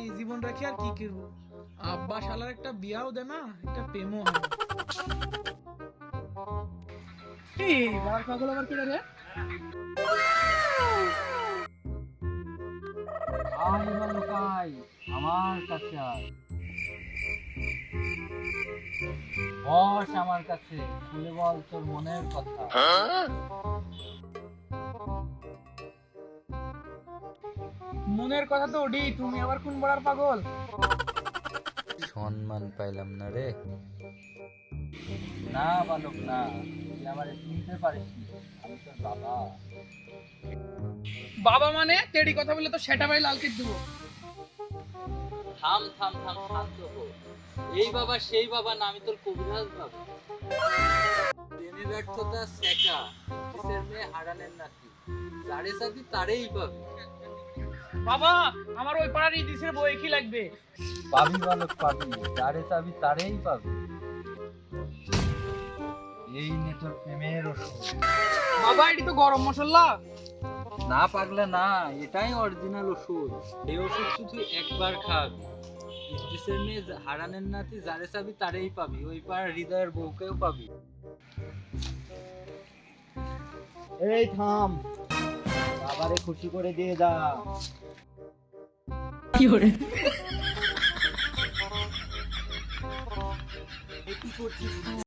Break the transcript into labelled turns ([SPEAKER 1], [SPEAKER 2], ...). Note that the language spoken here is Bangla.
[SPEAKER 1] এই জীবন রাখি আর কি করব? আব্বা শালার একটা বিয়াও দে না একটা প্রেমও হয়। এই বার পাগল আবার কেটে রে?
[SPEAKER 2] আয় বালকাই আমার কাছে আয়। বস আমার কাছে খুলে বল তোর মনের কথা।
[SPEAKER 1] মনের কথা তো ওডি তুমি আবার কোন বড়ার পাগল?
[SPEAKER 2] সম্মান পাইলাম না রে। না বালক না। তুই আমার চিনতে পারিস আমি তোর বাবা।
[SPEAKER 1] বাবা মানে? তেড়ি কথা বলে তো সেটা ভাই লাল কেট দেবো।
[SPEAKER 2] থাম থাম থাম শান্ত হো। এই বাবা সেই বাবা না আমি তোর কবিরাজ বাবা প্রেমে ব্যর্থতা শেখা কিসের মেয়ে হারানের নাতি যারে চাবি তারেই পাবে।
[SPEAKER 1] বাবা আমার ওই পাড়ার ইদিসের বই কি লাগবে?
[SPEAKER 2] পাবি বালক পাবি। যারে চাবি তারেই পাবি। এই নে তোর প্রেমের ওষুধ।
[SPEAKER 1] বাবা এটি তো গরম মশলা।
[SPEAKER 2] না পাগলা না এটাই অরিজিনাল ওষুধ। এই ওষুধ শুধু একবার খাবি ইদ্রিসের মেয়ে হারানের নাতি যারে চাবি তারেই পাবি। ওই পাড়ার হৃদয়ের বউকেও পাবি।
[SPEAKER 3] এই থাম। বাবারে খুশি করে দিয়ে যা
[SPEAKER 2] এ কি করছিস তুই?